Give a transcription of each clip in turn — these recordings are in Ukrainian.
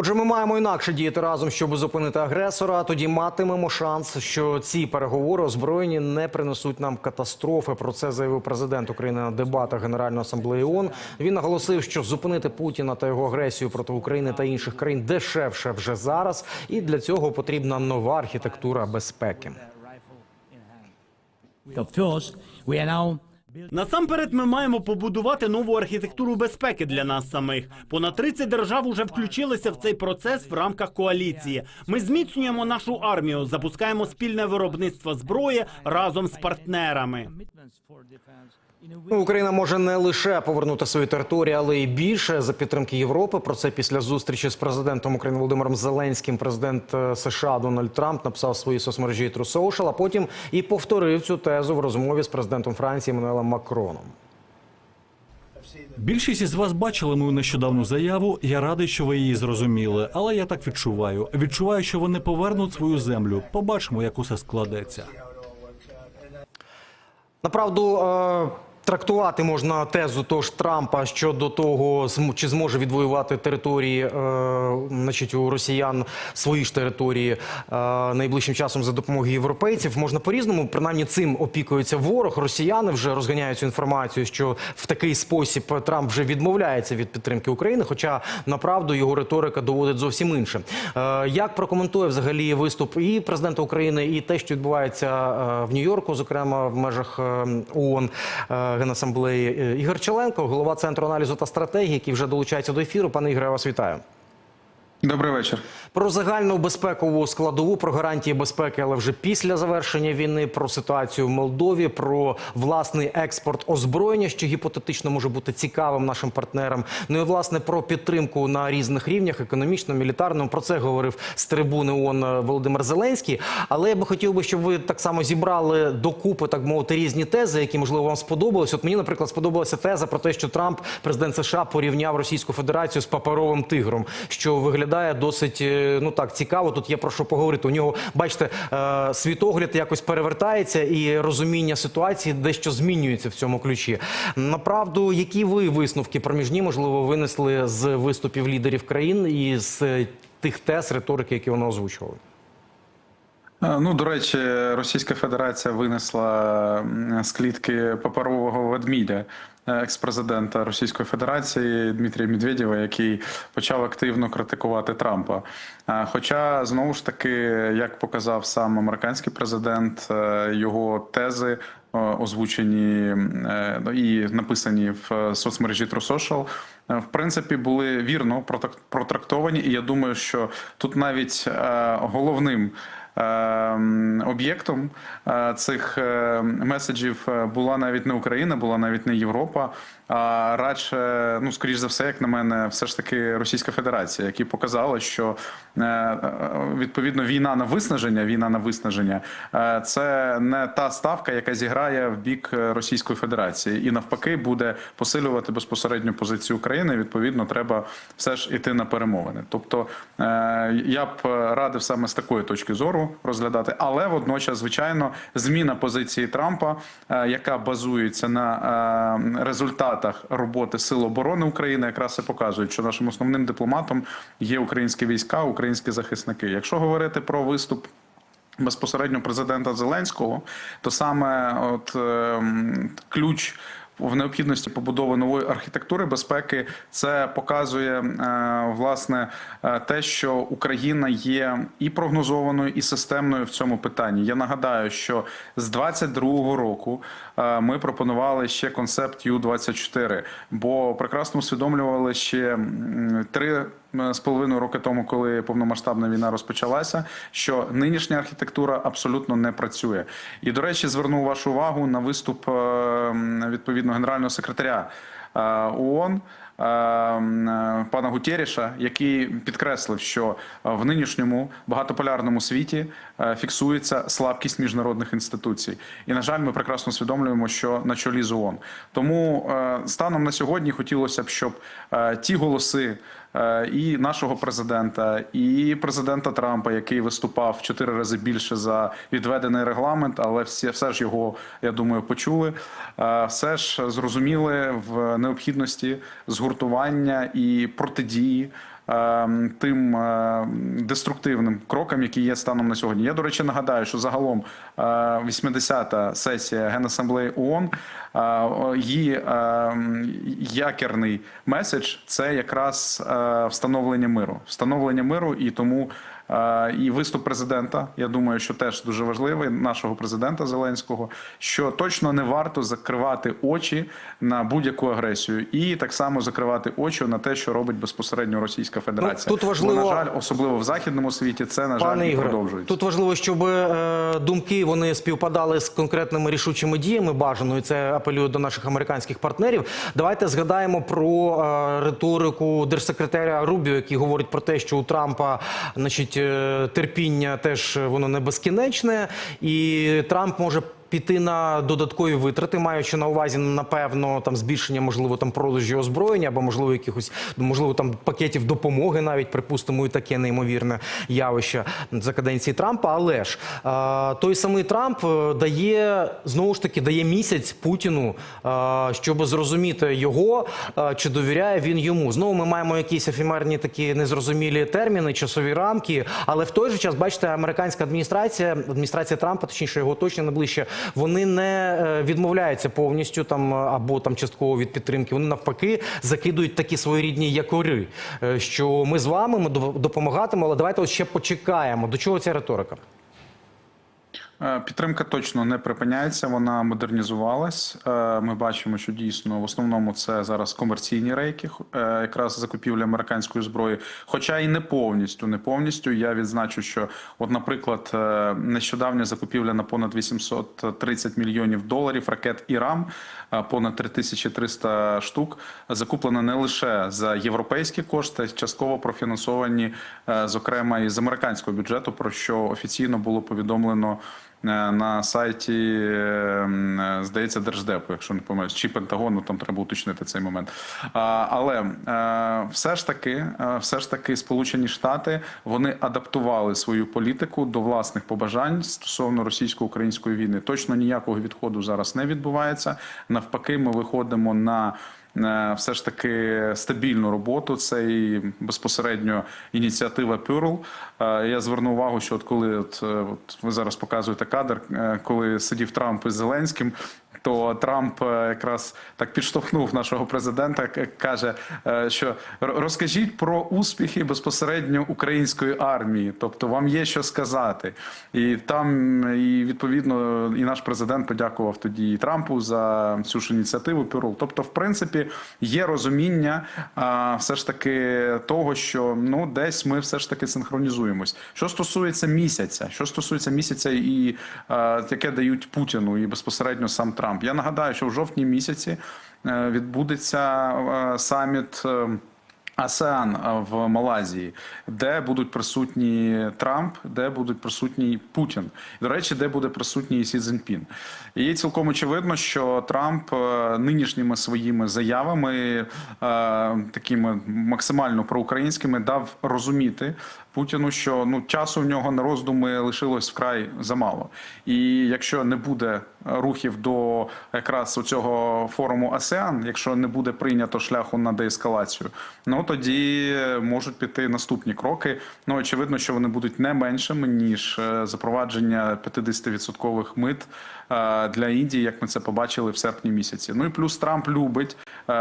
Отже, ми маємо інакше діяти разом, щоб зупинити агресора. Тоді матимемо шанс, що ці переговори озброєні не принесуть нам катастрофи. Про це заявив президент України на дебатах Генеральної асамблеї ООН. Він наголосив, що зупинити Путіна та його агресію проти України та інших країн дешевше вже зараз, і для цього потрібна нова архітектура безпеки. Насамперед, ми маємо побудувати нову архітектуру безпеки для нас самих. Понад 30 держав уже включилися в цей процес в рамках коаліції. Ми зміцнюємо нашу армію, запускаємо спільне виробництво зброї разом з партнерами. Ну, Україна може не лише повернути свої території, але й більше за підтримки Європи. Про це після зустрічі з президентом України Володимиром Зеленським. Президент е, США Дональд Трамп написав в своїй соцмережі True Social, а потім і повторив цю тезу в розмові з президентом Франції Еммануелем Макроном. Більшість із вас бачили мою нещодавну заяву. Я радий, що ви її зрозуміли. Але я так відчуваю. Відчуваю, що вони повернуть свою землю. Побачимо, як усе складеться. Направду е, трактувати можна тезу того ж Трампа щодо того, чи зможе відвоювати території, е, значить, у росіян свої ж території е, найближчим часом за допомогою європейців. Можна по-різному, принаймні цим опікується ворог. Росіяни вже розганяють цю інформацію, що в такий спосіб Трамп вже відмовляється від підтримки України. Хоча направду його риторика доводить зовсім інше. Е, як прокоментує взагалі виступ і президента України, і те, що відбувається е, в Нью-Йорку, зокрема в межах е, ООН е, Генасамблеї Е, Ігор Челенко, голова центру аналізу та стратегії, який вже долучається до ефіру. Пане Ігоре, я вас вітаю. Добрий вечір. Про загальну безпекову складову, про гарантії безпеки, але вже після завершення війни, про ситуацію в Молдові, про власний експорт озброєння, що гіпотетично може бути цікавим нашим партнерам. Ну і власне про підтримку на різних рівнях, економічно, мілітарному. Про це говорив з трибуни ООН Володимир Зеленський. Але я би хотів би, щоб ви так само зібрали докупи, так мовити, різні тези, які можливо вам сподобались. От мені, наприклад, сподобалася теза про те, що Трамп, президент США, порівняв Російську Федерацію з паперовим тигром, що виглядає досить е, ну так цікаво. Тут є про що поговорити. У нього бачите, е, світогляд якось перевертається, і розуміння ситуації дещо змінюється в цьому ключі. Направду, які ви висновки проміжні можливо винесли з виступів лідерів країн і з тих тез риторики, які вони озвучували? Е, Ну, до речі, Російська Федерація винесла з клітки паперового ведмідя екс-президента Російської Федерації Дмитрія Медведєва, який почав активно критикувати Трампа. Е, Хоча знову ж таки, як показав сам американський президент, е, його тези. е, Озвучені е, ну, і написані в е, соцмережі True Social, е, в принципі, були вірно протрактовані, і я думаю, що тут навіть е, головним об'єктом е, цих е, меседжів е, була навіть не Україна, була навіть не Європа, а радше, ну скоріш за все, як на мене, все ж таки Російська Федерація, які показали, що відповідно війна на виснаження, війна на виснаження це не та ставка, яка зіграє в бік Російської Федерації, і навпаки буде посилювати безпосередню позицію України. Відповідно, треба все ж іти на перемовини. Тобто я б радив саме з такої точки зору розглядати, але водночас, звичайно, зміна позиції Трампа, е, яка базується на е, результатах роботи Сил оборони України, якраз і показує, що нашим основним дипломатом є українські війська, українські захисники. Якщо говорити про виступ. Безпосередньо президента Зеленського, то саме от ем, ключ в необхідності побудови нової архітектури безпеки це показує е, власне е, те, що Україна є і прогнозованою, і системною в цьому питанні. Я нагадаю, що з 22-го року е, ми пропонували ще концепт Ю-24, бо прекрасно усвідомлювали ще три з половиною роки тому, коли повномасштабна війна розпочалася, що нинішня архітектура абсолютно не працює. І до речі, звернув вашу увагу на виступ е, відповідно генерального секретаря е, ООН. е, е, Пана Гутєріша, який підкреслив, що в нинішньому багатополярному світі е, фіксується слабкість міжнародних інституцій, і на жаль, ми прекрасно усвідомлюємо, що на чолі з ООН. Тому е, станом на сьогодні хотілося б, щоб е, ті голоси е, і нашого президента, і президента Трампа, який виступав чотири рази більше за відведений регламент, але всі все ж його, я думаю, почули. е, Все ж зрозуміли в необхідності згуртування і протидії. Е, тим е, деструктивним крокам, які є станом на сьогодні. Я, до речі, нагадаю, що загалом е, 80-та сесія Генасамблеї ООН, е, її е, якірний меседж це якраз е, встановлення миру. Встановлення миру і тому. І виступ президента, я думаю, що теж дуже важливий, нашого президента Зеленського, що точно не варто закривати очі на будь-яку агресію, і так само закривати очі на те, що робить безпосередньо Російська Федерація. Ну, тут важливо- Бо, на жаль, особливо в західному світі, це на жаль і продовжується. тут важливо, щоб е, думки вони співпадали з конкретними рішучими діями бажаною. Це апелює до наших американських партнерів. Давайте згадаємо про е, риторику держсекретаря Рубіо, який говорить про те, що у Трампа значить, терпіння теж воно не безкінечне, і Трамп може. Піти на додаткові витрати, маючи на увазі напевно там збільшення, можливо, там продажі озброєння або можливо якихось можливо там пакетів допомоги, навіть припустимо, і таке неймовірне явище за каденції Трампа. Але ж той самий Трамп е, дає знову ж таки дає місяць Путіну, е, щоб зрозуміти його, е, чи довіряє він йому. Знову ми маємо якісь ефемерні такі незрозумілі терміни, часові рамки. Але в той же час, бачите, американська адміністрація, адміністрація Трампа, точніше його точно найближче, вони не е, відмовляються повністю там е, або там частково від підтримки. Вони навпаки закидують такі своєрідні якори, е, що ми з вами ми допомагатимемо, але давайте ще почекаємо. До чого ця риторика? Е, Підтримка точно не припиняється, вона модернізувалась. Е, Ми бачимо, що дійсно в основному це зараз комерційні рейки, е, якраз закупівля американської зброї. Хоча і не повністю, не повністю. Я відзначу, що, от, наприклад, нещодавня закупівля на понад 830 мільйонів доларів ракет ІРАМ, понад 3300 штук, закуплена не лише за європейські кошти, частково профінансовані, зокрема і з американського бюджету, про що офіційно було повідомлено на сайті, е, м, е, здається, Держдепу, якщо не помиляюсь, чи Пентагону, там треба уточнити цей момент. Але е, все ж таки, е, все ж таки, Сполучені Штати вони адаптували свою політику до власних побажань стосовно російсько-української війни. Точно ніякого відходу зараз не відбувається. Навпаки, ми виходимо на е, все ж таки стабільну роботу. Це і безпосередньо ініціатива Pearl. Е, Я зверну увагу, що от коли от, е, от ви зараз показуєте кадр, е, коли сидів Трамп із Зеленським. То Трамп е, якраз так підштовхнув нашого президента, каже, е, що розкажіть про успіхи безпосередньо української армії, тобто вам є що сказати. І там, і відповідно, і наш президент подякував тоді і Трампу за цю ж ініціативу Пюрл. Тобто, в принципі, є розуміння все ж таки того, що ну десь ми все ж таки синхронізуємось. Що стосується місяця, що стосується місяця, і а, яке дають Путіну і безпосередньо сам Трамп. Я нагадаю, що в жовтні місяці е, відбудеться е, саміт. АСЕАН в Малайзії, де будуть присутні Трамп, де будуть присутні Путін. До речі, де буде присутній Сі Цзіньпін. І цілком очевидно, що Трамп е, нинішніми своїми заявами, е, такими максимально проукраїнськими, дав розуміти Путіну, що ну часу в нього на роздуми лишилось вкрай замало. І якщо не буде рухів до якраз цього форуму АСЕАН, якщо не буде прийнято шляху на деескалацію, ну тоді можуть піти наступні кроки. Ну очевидно, що вони будуть не меншими ніж е, запровадження 50% мит е, для Індії, як ми це побачили в серпні місяці. Ну і плюс Трамп любить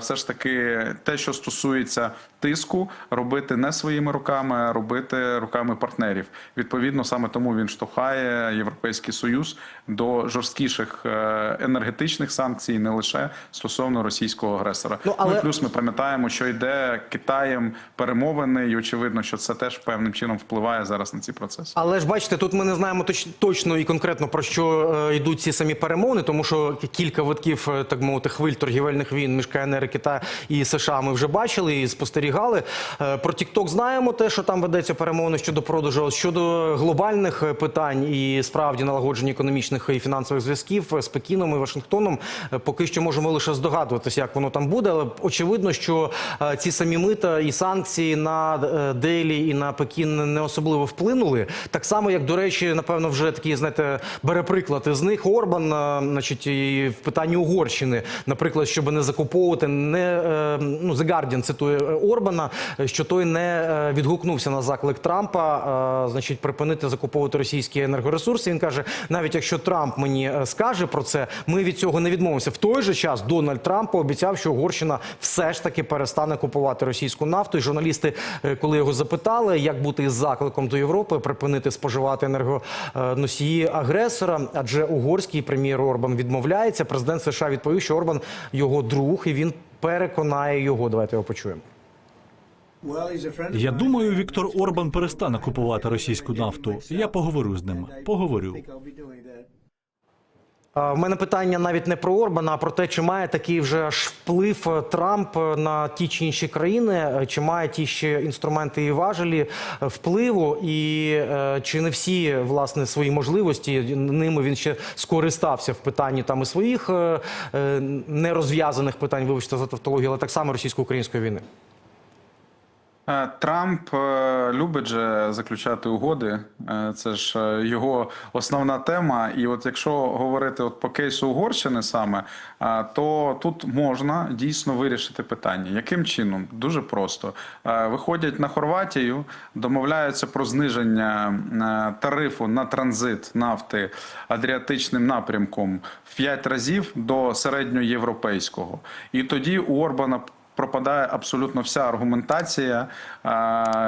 все ж таки те, що стосується тиску, робити не своїми руками, а робити руками партнерів. Відповідно, саме тому він штовхає Європейський Союз до жорсткіших е, енергетичних санкцій, не лише стосовно російського агресора. Ну, але- Ну, плюс ми пам'ятаємо, що йде Китаєм перемовини, і очевидно, що це теж певним чином впливає зараз на ці процеси. Але ж бачите, тут ми не знаємо точ, точно і конкретно про що е, йдуть ці самі перемовини, тому що кілька витків, е, так мовити, хвиль торгівельних війн між КНР, Китай і США ми вже бачили і спостерігали. Е, про TikTok знаємо те, що там ведеться перемовини щодо продажу. Щодо глобальних е, питань і справді налагодження економічних і фінансових зв'язків е, з Пекіном і Вашингтоном, поки що можемо лише здогадуватися, як воно там буде. Але очевидно, що ці самі мита і санкції на Делі і на Пекін не особливо вплинули. Так само, як до речі, напевно, вже такі, знаєте, бере приклад із них Орбан, значить, і в питанні Угорщини, наприклад, щоб не закуповувати цитувати не е, ну The Guardian цитує е, Орбана, е, що той не відгукнувся на заклик Трампа, значить, припинити закуповувати російські енергоресурси. Він каже, навіть якщо Трамп мені скаже про це, ми від цього не відмовимося. В той же час Дональд Трамп пообіцяв, що Угорщина все ж таки перестане купувати російську нафту. І журналісти, коли його запитали, як бути із закликом до Європи, припинити споживати енергоносії агресора, адже угорський прем'єр Орбан відмовляється. Президент США відповів, що Орбан його друг, і він переконає його. Давайте його почуємо. Я думаю, Віктор Орбан перестане купувати російську нафту. Я поговорю з ним. Поговорю. А, В мене питання навіть не про Орбана, а про те, чи має такий вже аж вплив е, Трамп е, на ті чи інші країни, е, чи має ті ще інструменти і важелі е, впливу, і е, чи не всі власне свої можливості ними він ще скористався в питанні там і своїх е, е, нерозв'язаних питань, вибачте за тавтологію, але так само російсько-української війни. Е, Трамп е, любить же заключати угоди. Е, Це ж його основна тема. І от якщо говорити от по кейсу Угорщини саме, то тут можна дійсно вирішити питання. Яким чином? Дуже просто. Виходять на Хорватію, домовляються про зниження тарифу на транзит нафти адріатичним напрямком в 5 разів до середньоєвропейського. І тоді у Орбана пропадає абсолютно вся аргументація е,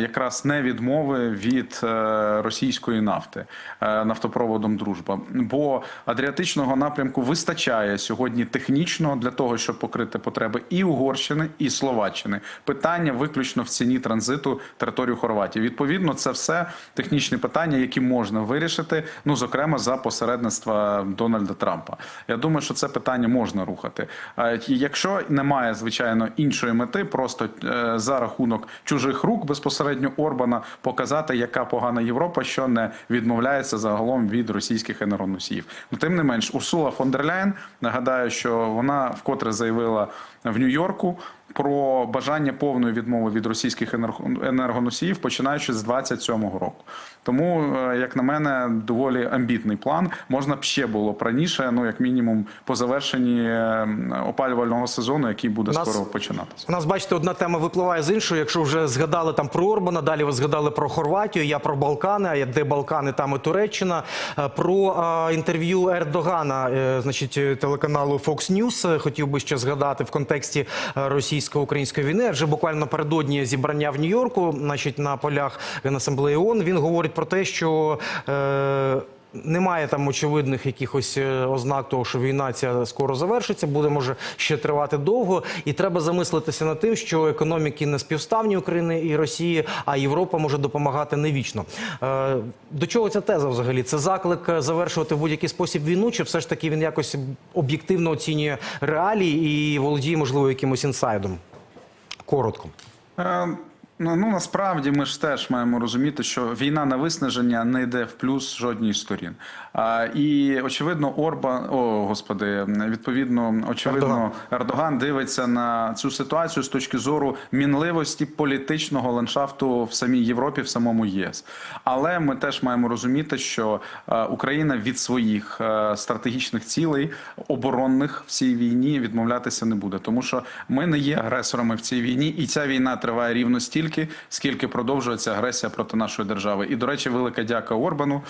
якраз не відмови від е, російської нафти е, нафтопроводом Дружба. Бо адріатичного напрямку вистачає сьогодні технічно для того, щоб покрити потреби і Угорщини, і Словаччини. Питання виключно в ціні транзиту територію Хорватії. Відповідно, це все технічні питання, які можна вирішити. Ну зокрема за посередництва Дональда Трампа. Я думаю, що це питання можна рухати. Якщо немає звичайно іншої мети, просто е, за рахунок чужих рук безпосередньо Орбана показати, яка погана Європа, що не відмовляється загалом від російських енергоносіїв. Ну тим не менш, Урсула фон дер Ляєн, нагадаю, що вона вкотре заявила в Нью-Йорку. Про бажання повної відмови від російських енерго- енергоносіїв, починаючи з 27-го року. Тому, е, як на мене, доволі амбітний план. Можна б ще було б раніше, ну як мінімум, по завершенні е, опалювального сезону, який буде Нас- скоро починатися. У нас, бачите, одна тема випливає з іншої. Якщо вже згадали там про Орбана, далі ви згадали про Хорватію, я про Балкани, а де Балкани, там і Туреччина. Е, Про е, інтерв'ю Ердогана, значить, телеканалу Fox News, хотів би ще згадати в контексті е, російсько-української війни. Вже буквально напередодні зібрання в Нью-Йорку, значить, на полях Генасамблеї ООН, він говорить про те, що. Е, немає там очевидних якихось е, ознак того, що війна ця скоро завершиться, буде може ще тривати довго, і треба замислитися над тим, що економіки не співставні України і Росії, а Європа може допомагати не вічно. Е, До чого ця теза взагалі? Це заклик е, завершувати в будь-який спосіб війну, чи все ж таки він якось об'єктивно оцінює реалії і володіє можливо якимось інсайдом? Коротко. Ну, ну насправді ми ж теж маємо розуміти, що війна на виснаження не йде в плюс жодній сторін. А, і очевидно, Орбан, о господи, відповідно, очевидно, Ердоган. Ердоган дивиться на цю ситуацію з точки зору мінливості політичного ландшафту в самій Європі, в самому ЄС. Але ми теж маємо розуміти, що е, Україна від своїх е, стратегічних цілей оборонних в цій війні відмовлятися не буде, тому що ми не є агресорами в цій війні, і ця війна триває рівно стільки, скільки продовжується агресія проти нашої держави. І до речі, велика дяка Орбану,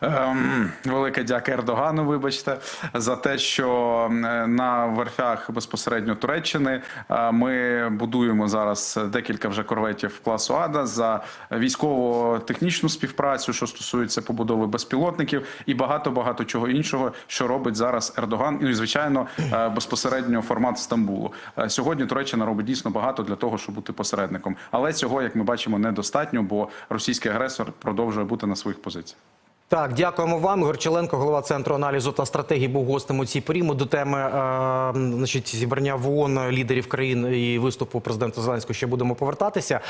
ем, велика дяка Ердогану. Вибачте, за те, що е, на верфях безпосередньо Туреччини е, ми будуємо зараз декілька вже корветів класу Ада за військово-технічну співпрацю, що стосується побудови безпілотників, і багато багато чого іншого, що робить зараз Ердоган. Ну і звичайно, е, безпосередньо формат Стамбулу. Е, Сьогодні Туреччина робить дійсно багато для того, щоб бути посередником. Але цього, як ми бачимо, недостатньо, бо російський агресор продовжує бути на своїх позиціях. Так, дякуємо вам. Горчеленко, голова центру аналізу та стратегії, був гостем у цій пріму до теми е, значить, зібрання в ООН лідерів країн і виступу президента Зеленського ще будемо повертатися.